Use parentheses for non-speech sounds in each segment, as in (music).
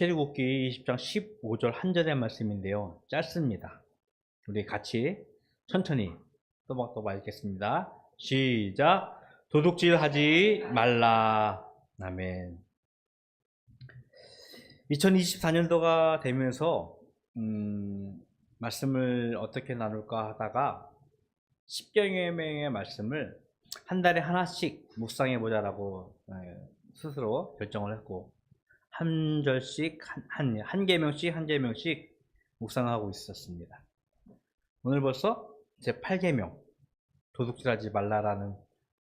출애굽기 20장 15절 한 절의 말씀인데요. 짧습니다. 우리 같이 천천히 또박또박 읽겠습니다. 시작. 도둑질하지 말라. 아멘. 2024년도가 되면서 음, 말씀을 어떻게 나눌까 하다가 10경의 명의 말씀을 한 달에 하나씩 묵상해 보자라고 예, 스스로 결정을 했고 한 절씩 한, 한, 한 개명씩 한 개명씩 묵상하고 있었습니다. 오늘 벌써 제 8계명 도둑질하지 말라라는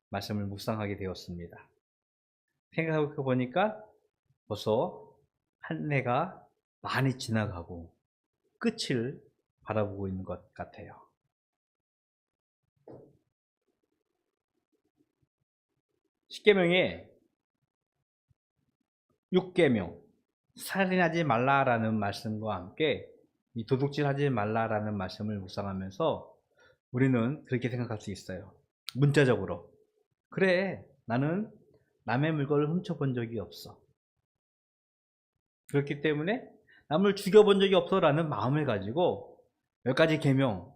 말씀을 묵상하게 되었습니다. 생각해 보니까 벌써 한 해가 많이 지나가고 끝을 바라보고 있는 것 같아요. 10계명에 6계명 살인하지 말라라는 말씀과 함께 이 도둑질하지 말라라는 말씀을 묵상하면서 우리는 그렇게 생각할 수 있어요. 문자적으로 그래 나는 남의 물건을 훔쳐본 적이 없어. 그렇기 때문에 남을 죽여본 적이 없어라는 마음을 가지고 몇 가지 계명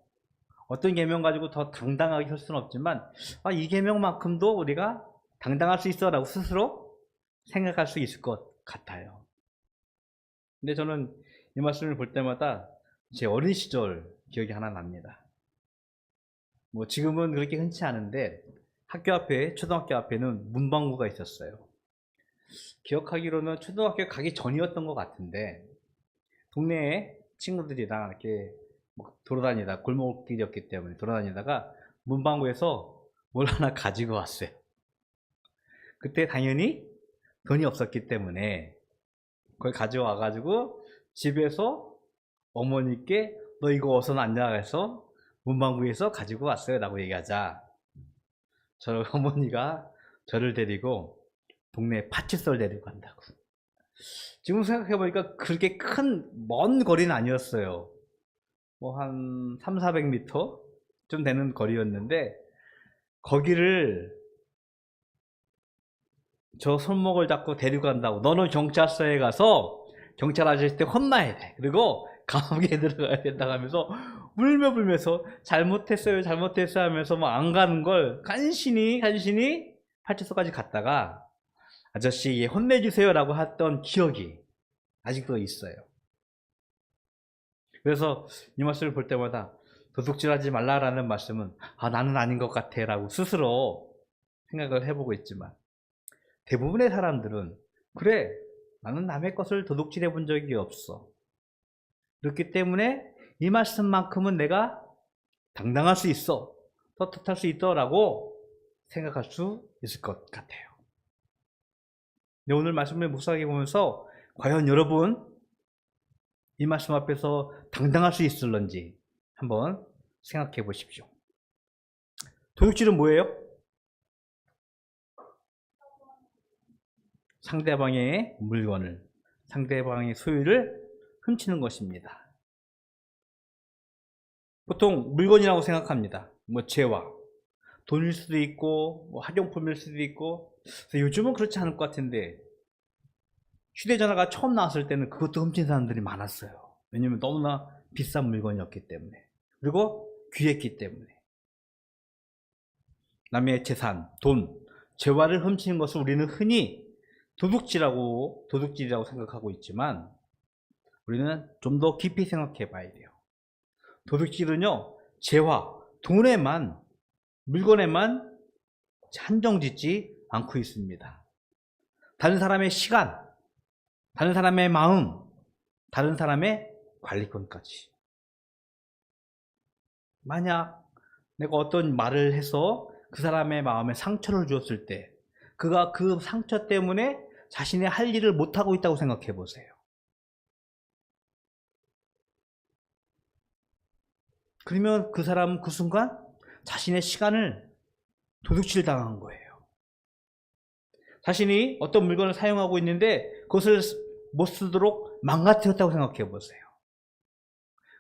어떤 계명 가지고 더 당당하게 설 수는 없지만 아, 이 계명만큼도 우리가 당당할 수 있어라고 스스로 생각할 수 있을 것 같아요. 근데 저는 이 말씀을 볼 때마다 제 어린 시절 기억이 하나 납니다. 뭐 지금은 그렇게 흔치 않은데 학교 앞에 초등학교 앞에는 문방구가 있었어요. 기억하기로는 초등학교 가기 전이었던 것 같은데 동네에 친구들이랑 이렇게 뭐 돌아다니다 골목길이었기 때문에 돌아다니다가 문방구에서 뭘 하나 가지고 왔어요. 그때 당연히 돈이 없었기 때문에 그걸 가져와 가지고 집에서 어머니께 너 이거 어디서 났냐 해서 문방구에서 가지고 왔어요 라고 얘기하자. 저 (laughs) 어머니가 저를 데리고 동네 파치솔 데리고 간다고. 지금 생각해 보니까 그렇게 큰 먼 거리는 아니었어요. 뭐 한 3, 400m 좀 되는 거리였는데 거기를 저 손목을 잡고 데리고 간다고. 너는 경찰서에 가서 경찰 아저씨한테 혼나야 돼. 그리고 (laughs) 감옥에 들어가야 된다 하면서 울며 불면서 잘못했어요 잘못했어요 하면서 뭐안 가는 걸 간신히 간신히 파출소까지 갔다가 아저씨 혼내주세요 라고 했던 기억이 아직도 있어요. 그래서 이 말씀을 볼 때마다 도둑질하지 말라라는 말씀은 아 나는 아닌 것 같아 라고 스스로 생각을 해보고 있지만 대부분의 사람들은 그래 나는 남의 것을 도둑질해 본 적이 없어. 그렇기 때문에 이 말씀만큼은 내가 당당할 수 있어. 떳떳할 수 있더라고 생각할 수 있을 것 같아요. 근데 오늘 말씀을 묵상해 보면서 과연 여러분 이 말씀 앞에서 당당할 수 있을런지 한번 생각해 보십시오. 도둑질은 뭐예요? 상대방의 물건을, 상대방의 소유를 훔치는 것입니다. 보통 물건이라고 생각합니다. 뭐 재화, 돈일 수도 있고, 뭐 학용품일 수도 있고, 요즘은 그렇지 않을 것 같은데, 휴대전화가 처음 나왔을 때는 그것도 훔친 사람들이 많았어요. 왜냐면 너무나 비싼 물건이었기 때문에. 그리고 귀했기 때문에. 남의 재산, 돈, 재화를 훔치는 것을 우리는 흔히 도둑질하고 도둑질이라고 생각하고 있지만 우리는 좀 더 깊이 생각해 봐야 돼요. 도둑질은요, 재화, 돈에만, 물건에만 한정 짓지 않고 있습니다. 다른 사람의 시간, 다른 사람의 마음, 다른 사람의 관리권까지. 만약 내가 어떤 말을 해서 그 사람의 마음에 상처를 주었을 때, 그가 그 상처 때문에 자신의 할 일을 못하고 있다고 생각해 보세요. 그러면 그 사람은 그 순간 자신의 시간을 도둑질 당한 거예요. 자신이 어떤 물건을 사용하고 있는데 그것을 못 쓰도록 망가뜨렸다고 생각해 보세요.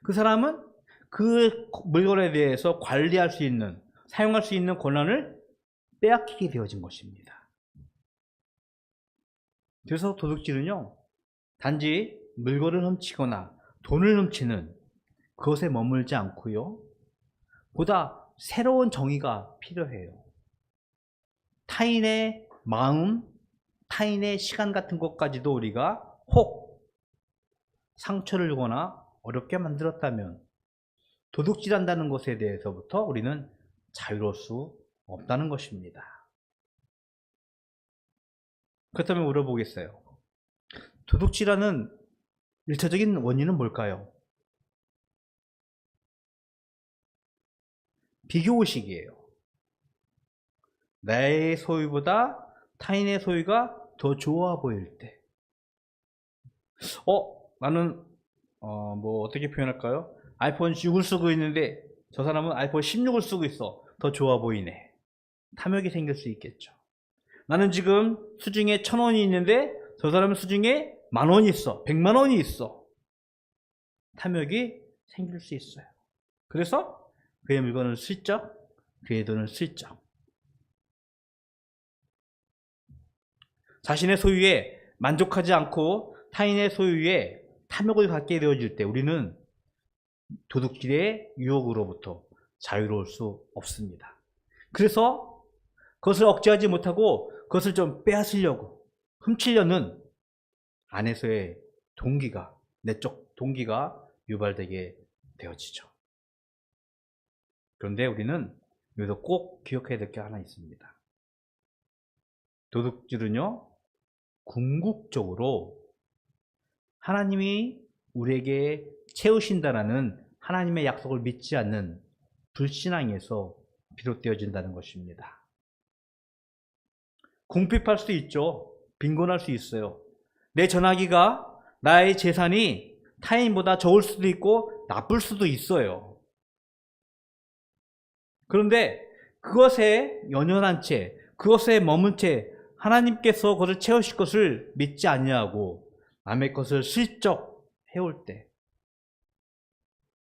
그 사람은 그 물건에 대해서 관리할 수 있는, 사용할 수 있는 권한을 빼앗기게 되어진 것입니다. 그래서 도둑질은요, 단지 물건을 훔치거나 돈을 훔치는 그것에 머물지 않고요. 보다 새로운 정의가 필요해요. 타인의 마음, 타인의 시간 같은 것까지도 우리가 혹 상처를 주거나 어렵게 만들었다면 도둑질한다는 것에 대해서부터 우리는 자유로울 수 없다는 것입니다. 그렇다면 물어보겠어요. 도둑질하는 일차적인 원인은 뭘까요? 비교의식이에요. 내 소유보다 타인의 소유가 더 좋아 보일 때. 어, 나는, 어, 뭐, 어떻게 표현할까요? 아이폰 6을 쓰고 있는데, 저 사람은 아이폰 16을 쓰고 있어. 더 좋아 보이네. 탐욕이 생길 수 있겠죠. 나는 지금 수중에 천 원이 있는데, 저 사람은 수중에 만 원이 있어. 백만 원이 있어. 탐욕이 생길 수 있어요. 그래서 그의 물건을 슬쩍, 그의 돈을 슬쩍. 자신의 소유에 만족하지 않고 타인의 소유에 탐욕을 갖게 되어질 때 우리는 도둑질의 유혹으로부터 자유로울 수 없습니다. 그래서 그것을 억제하지 못하고 그것을 좀 빼앗으려고 훔치려는 안에서의 동기가, 내적 동기가 유발되게 되어지죠. 그런데 우리는 여기서 꼭 기억해야 될 게 하나 있습니다. 도둑질은요, 궁극적으로 하나님이 우리에게 채우신다라는 하나님의 약속을 믿지 않는 불신앙에서 비롯되어진다는 것입니다. 궁핍할 수 있죠. 빈곤할 수 있어요. 내 전화기가 나의 재산이 타인보다 적을 수도 있고 나쁠 수도 있어요. 그런데 그것에 연연한 채, 그것에 머문 채 하나님께서 그것을 채우실 것을 믿지 아니하고 남의 것을 슬쩍 해올 때,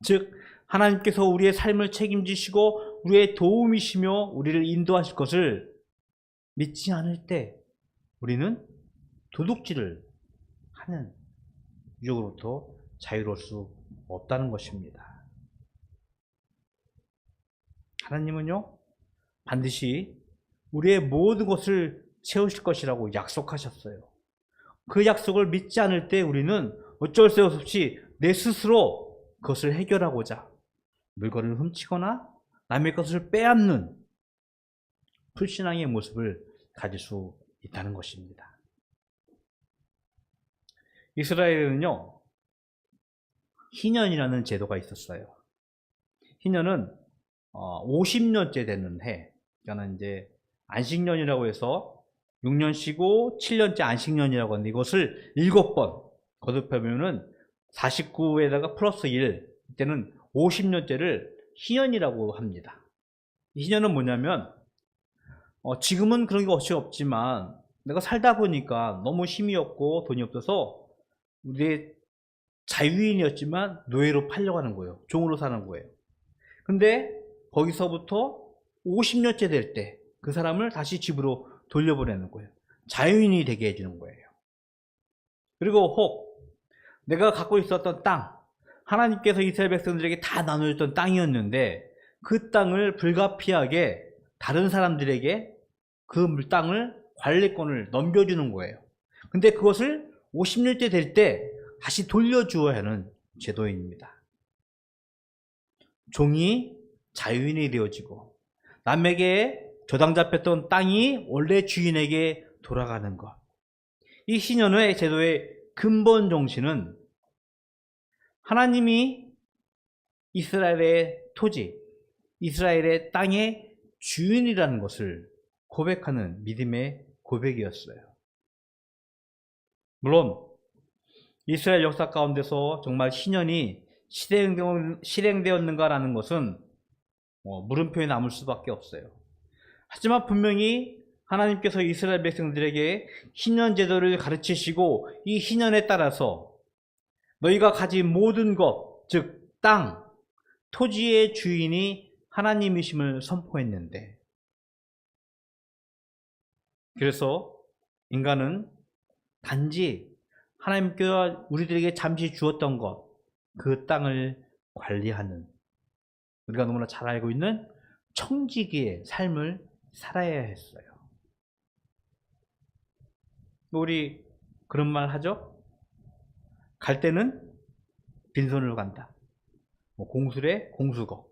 즉 하나님께서 우리의 삶을 책임지시고 우리의 도움이시며 우리를 인도하실 것을 믿지 않을 때 우리는 도둑질을 하는 유혹으로부터 자유로울 수 없다는 것입니다. 하나님은요, 반드시 우리의 모든 것을 채우실 것이라고 약속하셨어요. 그 약속을 믿지 않을 때 우리는 어쩔 수 없이 내 스스로 그것을 해결하고자 물건을 훔치거나 남의 것을 빼앗는 불신앙의 모습을 가질 수 있다는 것입니다. 이스라엘에는요, 희년이라는 제도가 있었어요. 희년은 50년째 되는 해, 그러니까 이제 안식년이라고 해서 6년 쉬고 7년째 안식년이라고 하는데 이것을 7번 거듭하면은 49에다가 플러스 1, 이때는 50년째를 희년이라고 합니다. 이 희년은 뭐냐면, 어, 지금은 그런 게 어찌 없지만, 내가 살다 보니까 너무 힘이 없고 돈이 없어서, 우리의 자유인이었지만 노예로 팔려가는 거예요. 종으로 사는 거예요. 근데 거기서부터 50년째 될 때 그 사람을 다시 집으로 돌려보내는 거예요. 자유인이 되게 해주는 거예요. 그리고 혹 내가 갖고 있었던 땅, 하나님께서 이스라엘 백성들에게 다 나눠줬던 땅이었는데 그 땅을 불가피하게 다른 사람들에게 그 땅을 관리권을 넘겨주는 거예요. 근데 그것을 50년째 될때 다시 돌려주어야 하는 제도입니다. 종이 자유인이 되어지고 남에게 조당 잡혔던 땅이 원래 주인에게 돌아가는 것. 이 신현의 제도의 근본 정신은 하나님이 이스라엘의 토지, 이스라엘의 땅의 주인이라는 것을 고백하는 믿음의 고백이었어요. 물론 이스라엘 역사 가운데서 정말 신현이 실행되었는가라는 것은 어, 물음표에 남을 수밖에 없어요. 하지만 분명히 하나님께서 이스라엘 백성들에게 희년 제도를 가르치시고 이 희년에 따라서 너희가 가진 모든 것, 즉 땅, 토지의 주인이 하나님이심을 선포했는데 그래서 인간은 단지 하나님께서 우리들에게 잠시 주었던 것, 그 땅을 관리하는 우리가 너무나 잘 알고 있는 청지기의 삶을 살아야 했어요. 우리 그런 말 하죠? 갈 때는 빈손으로 간다. 뭐 공술에 공수거.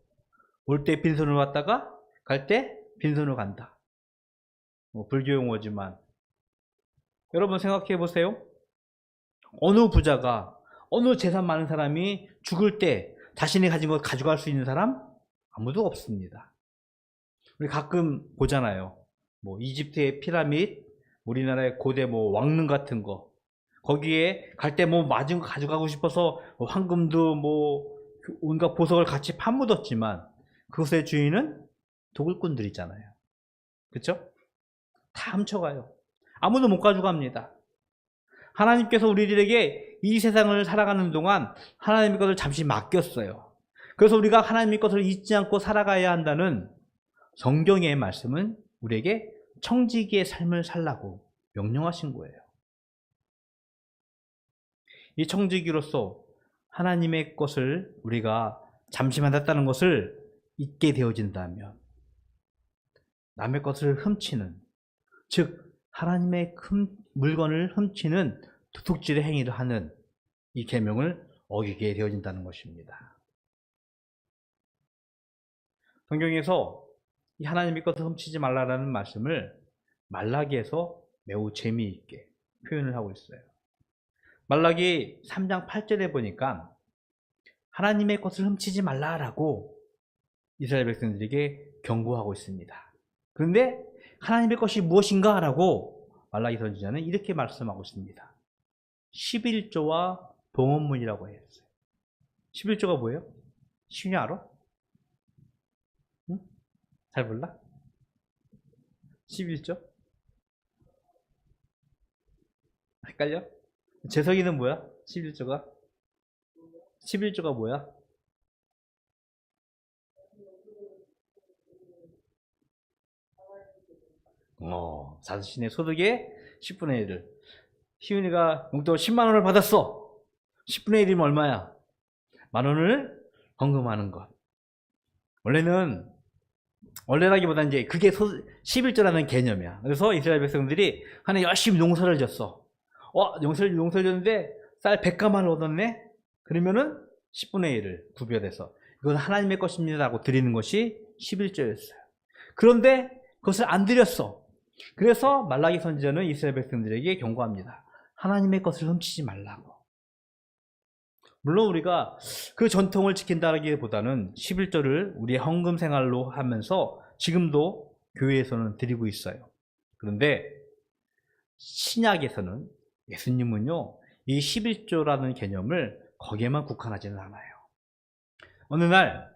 올 때 빈손으로 왔다가 갈 때 빈손으로 간다. 뭐 불교 용어지만 여러분 생각해 보세요. 어느 부자가 어느 재산 많은 사람이 죽을 때 자신이 가진 것 가져갈 수 있는 사람 아무도 없습니다. 우리 가끔 보잖아요. 뭐 이집트의 피라밋, 우리나라의 고대 뭐 왕릉 같은 거 거기에 갈 때 뭐 맞은 거 가져가고 싶어서 뭐 황금도 뭐 온갖 보석을 같이 파묻었지만 그것의 주인은 도굴꾼들이잖아요. 그렇죠? 다 훔쳐가요. 아무도 못 가져갑니다. 하나님께서 우리들에게 이 세상을 살아가는 동안 하나님의 것을 잠시 맡겼어요. 그래서 우리가 하나님의 것을 잊지 않고 살아가야 한다는 성경의 말씀은 우리에게 청지기의 삶을 살라고 명령하신 거예요. 이 청지기로서 하나님의 것을 우리가 잠시 만났다는 것을 잊게 되어진다면 남의 것을 훔치는 즉 하나님의 흠, 물건을 훔치는 도둑질의 행위를 하는 이 계명을 어기게 되어진다는 것입니다. 성경에서 이 하나님의 것을 훔치지 말라라는 말씀을 말라기에서 매우 재미있게 표현을 하고 있어요. 말라기 3장 8절에 보니까 하나님의 것을 훔치지 말라라고 이스라엘 백성들에게 경고하고 있습니다. 그런데 하나님의 것이 무엇인가? 라고 말라기 선지자는 이렇게 말씀하고 있습니다. 11조와 봉헌문이라고 했어요. 11조가 뭐예요? 신이 알아? 응? 잘 몰라? 11조? 헷갈려? 재석이는 뭐야? 11조가? 11조가 뭐야? 어, 자신의 소득의 10분의 1을. 희윤이가 용돈 10만 원을 받았어. 10분의 1이면 얼마야? 만 원을 헌금하는 것. 원래는, 원래라기보다 이제 그게 소, 11조라는 개념이야. 그래서 이스라엘 백성들이 하나 열심히 농사를 졌어. 어, 농사를, 농사를 졌는데 쌀 100가마를 얻었네? 그러면은 10분의 1을 구별해서 이건 하나님의 것입니다라고 드리는 것이 11조였어요. 그런데 그것을 안 드렸어. 그래서 말라기 선지자는 이스라엘 백성들에게 경고합니다. 하나님의 것을 훔치지 말라고. 물론 우리가 그 전통을 지킨다기보다는 11조를 우리의 헌금 생활로 하면서 지금도 교회에서는 드리고 있어요. 그런데 신약에서는 예수님은요, 이 11조라는 개념을 거기에만 국한하지는 않아요. 어느 날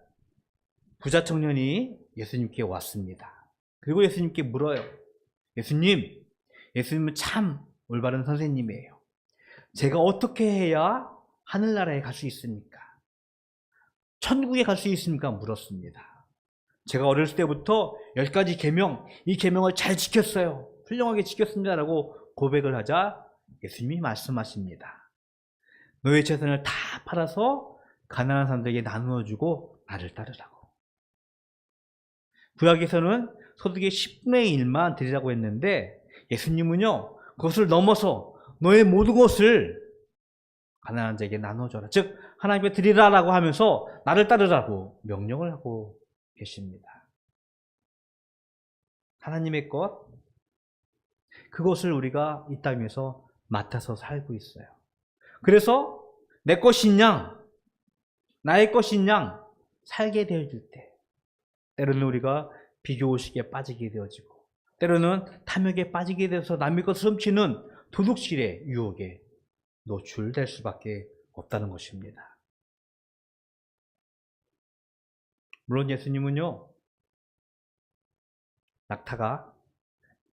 부자 청년이 예수님께 왔습니다. 그리고 예수님께 물어요. 예수님, 예수님은 참 올바른 선생님이에요. 제가 어떻게 해야 하늘나라에 갈 수 있습니까? 천국에 갈 수 있습니까? 물었습니다. 제가 어렸을 때부터 열 가지 계명, 이 계명을 잘 지켰어요. 훌륭하게 지켰습니다라고 고백을 하자 예수님이 말씀하십니다. 너의 재산을 다 팔아서 가난한 사람들에게 나누어 주고 나를 따르라고. 구약에서는 소득의 10분의 1만 드리라고 했는데 예수님은요 그것을 넘어서 너의 모든 것을 가난한 자에게 나눠줘라. 즉 하나님께 드리라라고 하면서 나를 따르라고 명령을 하고 계십니다. 하나님의 것 그것을 우리가 이 땅에서 맡아서 살고 있어요. 그래서 내 것인 양 나의 것인 양 살게 되어줄 때 때로는 우리가 비교의식에 빠지게 되어지고 때로는 탐욕에 빠지게 되어서 남의 것을 훔치는 도둑질의 유혹에 노출될 수밖에 없다는 것입니다. 물론 예수님은요, 낙타가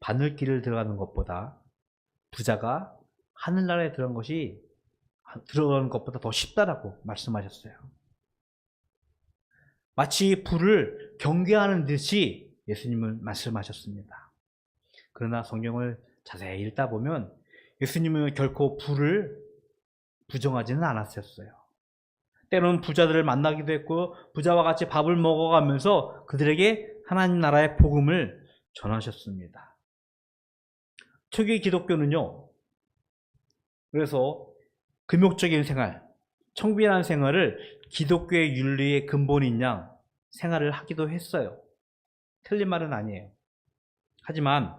바늘길을 들어가는 것보다 부자가 하늘나라에 들어간 것이 들어가는 것보다 더 쉽다라고 말씀하셨어요. 마치 불을 경계하는 듯이 예수님은 말씀하셨습니다. 그러나 성경을 자세히 읽다 보면 예수님은 결코 불을 부정하지는 않았었어요. 때로는 부자들을 만나기도 했고 부자와 같이 밥을 먹어가면서 그들에게 하나님 나라의 복음을 전하셨습니다. 초기 기독교는요. 그래서 금욕적인 생활, 청빈한 생활을 기독교의 윤리의 근본인 양 생활을 하기도 했어요. 틀린 말은 아니에요. 하지만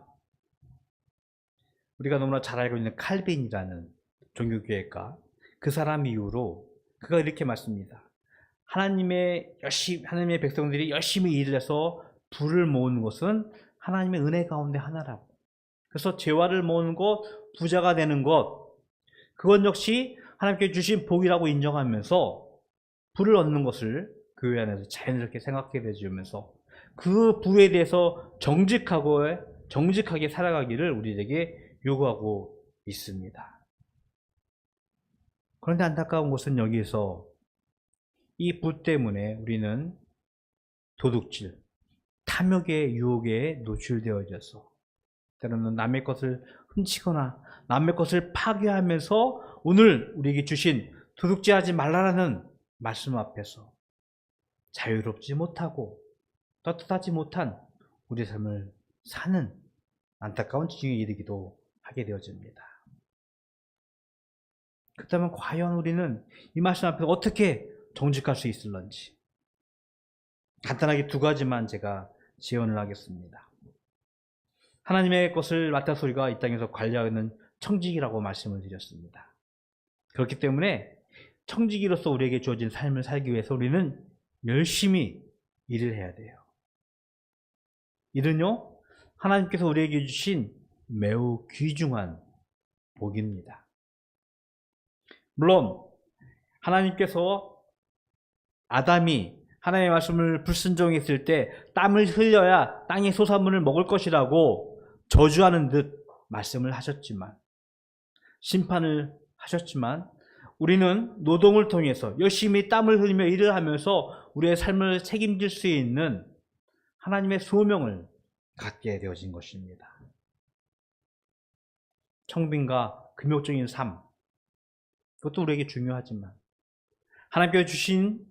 우리가 너무나 잘 알고 있는 칼빈이라는 종교교회가 그 사람 이후로 그가 이렇게 말씀니다 하나님의 열심히 하나님의 백성들이 열심히 일을 해서 부를 모으는 것은 하나님의 은혜 가운데 하나라고. 그래서 재화를 모으는 것, 부자가 되는 것, 그것 역시 하나님께 주신 복이라고 인정하면서 부를 얻는 것을 교회 안에서 자연스럽게 생각하게 되주면서 그 부에 대해서 정직하고 정직하게 살아가기를 우리에게 요구하고 있습니다. 그런데 안타까운 것은 여기서 이 부 때문에 우리는 도둑질, 탐욕의 유혹에 노출되어져서 때로는 남의 것을 훔치거나 남의 것을 파괴하면서 오늘 우리에게 주신 도둑질하지 말라라는 말씀 앞에서 자유롭지 못하고 떳떳하지 못한 우리 삶을 사는 안타까운 지경에 이르기도 하게 되어집니다. 그렇다면 과연 우리는 이 말씀 앞에 어떻게 정직할 수 있을런지 간단하게 두 가지만 제가 지원을 하겠습니다. 하나님의 것을 맡아서 우리가 이 땅에서 관리하는 청직이라고 말씀을 드렸습니다. 그렇기 때문에 청지기로서 우리에게 주어진 삶을 살기 위해서 우리는 열심히 일을 해야 돼요. 일은요, 하나님께서 우리에게 주신 매우 귀중한 복입니다. 물론, 하나님께서 아담이 하나님의 말씀을 불순종했을 때 땀을 흘려야 땅의 소산물을 먹을 것이라고 저주하는 듯 말씀을 하셨지만, 심판을 하셨지만, 우리는 노동을 통해서 열심히 땀을 흘리며 일을 하면서 우리의 삶을 책임질 수 있는 하나님의 소명을 갖게 되어진 것입니다. 청빈과 금욕적인 삶, 그것도 우리에게 중요하지만 하나님께서 주신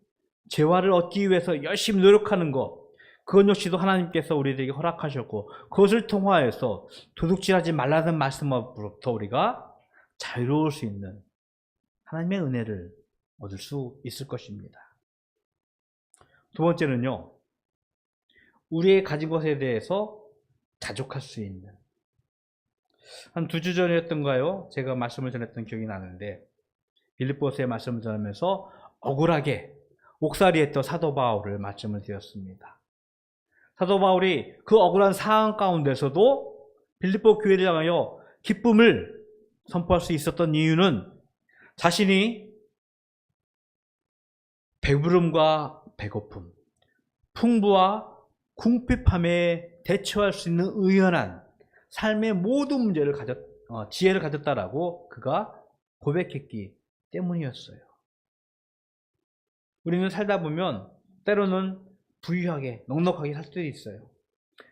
재화를 얻기 위해서 열심히 노력하는 것, 그것 역시도 하나님께서 우리에게 허락하셨고 그것을 통하여서 도둑질하지 말라는 말씀으로부터 우리가 자유로울 수 있는 하나님의 은혜를 얻을 수 있을 것입니다. 두 번째는요, 우리의 가진 것에 대해서 자족할 수 있는. 한 두 주 전이었던가요? 제가 말씀을 전했던 기억이 나는데, 빌립보스의 말씀을 전하면서 억울하게 옥살이했던 사도 바울을 말씀을 드렸습니다. 사도 바울이 그 억울한 상황 가운데서도 빌립보 교회를 향하여 기쁨을 선포할 수 있었던 이유는 자신이 배부름과 배고픔, 풍부와 궁핍함에 대처할 수 있는 의연한 삶의 모든 문제를 가졌, 어, 지혜를 가졌다라고 그가 고백했기 때문이었어요. 우리는 살다 보면 때로는 부유하게, 넉넉하게 살 수도 있어요.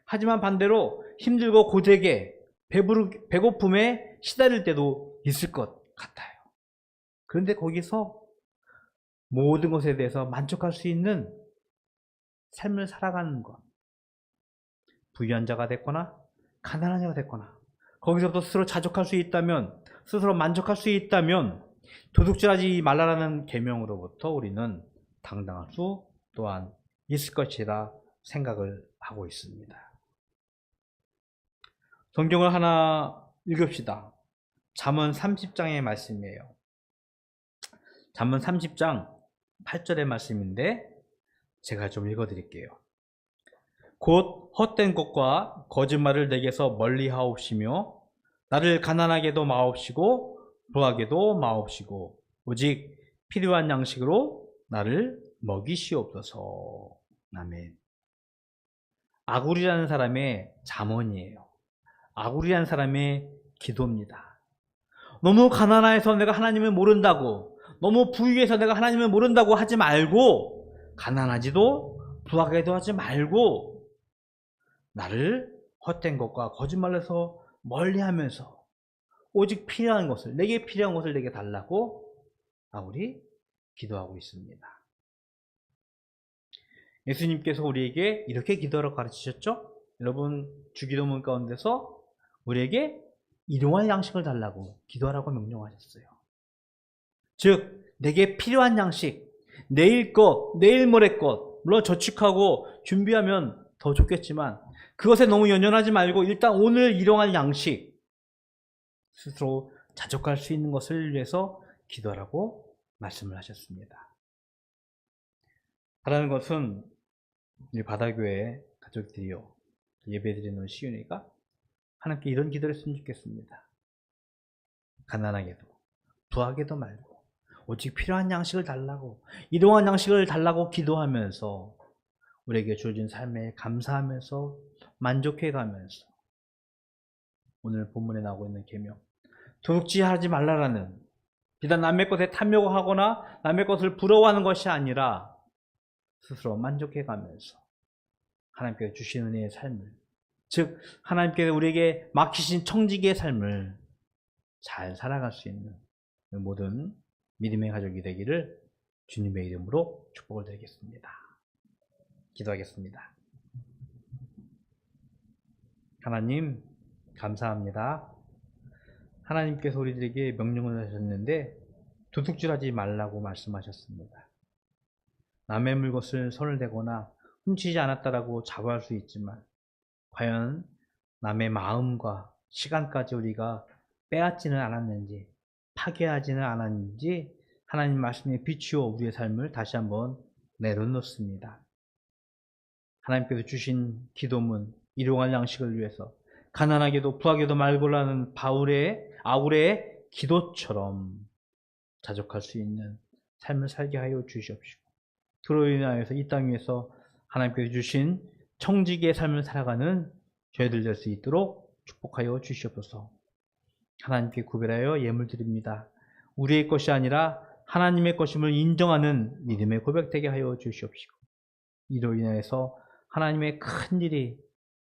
하지만 반대로 힘들고 고되게 배부르, 배고픔에 시달릴 때도 있을 것 같아요. 그런데 거기서 모든 것에 대해서 만족할 수 있는 삶을 살아가는 것. 부유한 자가 됐거나, 가난한 자가 됐거나, 거기서부터 스스로 자족할 수 있다면, 스스로 만족할 수 있다면, 도둑질하지 말라라는 계명으로부터 우리는 당당할 수 또한 있을 것이라 생각을 하고 있습니다. 성경을 하나 읽읍시다. 잠언 30장의 말씀이에요. 잠언 30장 8절의 말씀인데 제가 좀 읽어 드릴게요. 곧 헛된 것과 거짓말을 내게서 멀리 하옵시며 나를 가난하게도 마옵시고 부하게도 마옵시고 오직 필요한 양식으로 나를 먹이시옵소서. 아멘. 아굴이라는 사람의 잠언이에요. 아굴이라는 사람의 기도입니다. 너무 가난해서 내가 하나님을 모른다고 너무 부유해서 내가 하나님을 모른다고 하지 말고 가난하지도 부하게도 하지 말고 나를 헛된 것과 거짓말에서 멀리하면서 오직 필요한 것을 내게 필요한 것을 내게 달라고 바울이 기도하고 있습니다. 예수님께서 우리에게 이렇게 기도하라고 가르치셨죠? 여러분 주기도문 가운데서 우리에게 일용할 양식을 달라고 기도하라고 명령하셨어요. 즉 내게 필요한 양식, 내일 것, 내일 모레 것, 물론 저축하고 준비하면 더 좋겠지만 그것에 너무 연연하지 말고 일단 오늘 일용할 양식 스스로 자족할 수 있는 것을 위해서 기도하라고 말씀을 하셨습니다. 하라는 것은 우리 바다교회 가족들이요 예배드리는 시윤이가 하나님께 이런 기도를 했으면 좋겠습니다. 가난하게도 부하게도 말고 오직 필요한 양식을 달라고 일용할 양식을 달라고 기도하면서 우리에게 주어진 삶에 감사하면서 만족해 가면서 오늘 본문에 나오고 있는 계명 도둑질하지 말라라는 비단 남의 것에 탐욕하거나 남의 것을 부러워하는 것이 아니라 스스로 만족해 가면서 하나님께서 주신 은혜의 삶을 즉 하나님께서 우리에게 맡기신 청지기의 삶을 잘 살아갈 수 있는 모든 믿음의 가족이 되기를 주님의 이름으로 축복을 드리겠습니다. 기도하겠습니다. 하나님 감사합니다. 하나님께서 우리들에게 명령을 하셨는데 도둑질하지 말라고 말씀하셨습니다. 남의 물것을 손을 대거나 훔치지 않았다라고 자부할 수 있지만 과연 남의 마음과 시간까지 우리가 빼앗지는 않았는지 파괴하지는 않았는지 하나님 말씀에 비추어 우리의 삶을 다시 한번 내려놓습니다. 하나님께서 주신 기도문 일용할 양식을 위해서 가난하게도 부하게도 말고라는 바울의 아울의 기도처럼 자족할 수 있는 삶을 살게 하여 주시옵시고 그로 인하여서 이 땅 위에서 하나님께서 주신 청지기의 삶을 살아가는 저희들 될 수 있도록 축복하여 주시옵소서. 하나님께 구별하여 예물 드립니다. 우리의 것이 아니라 하나님의 것임을 인정하는 믿음의 고백되게 하여 주시옵시고 이로 인하여서 하나님의 큰 일이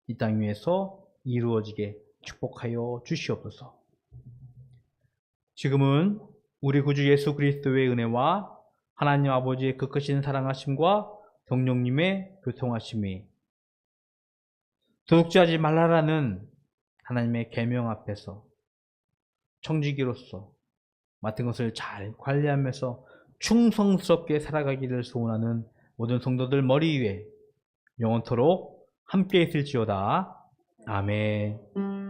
이 땅 위에서 이루어지게 축복하여 주시옵소서. 지금은 우리 구주 예수 그리스도의 은혜와 하나님 아버지의 그 크신 사랑하심과 성령님의 교통하심이 도둑질하지 말라라는 하나님의 계명 앞에서 청지기로서 맡은 것을 잘 관리하면서 충성스럽게 살아가기를 소원하는 모든 성도들 머리 위에 영원토록 함께 있을지어다. 아멘.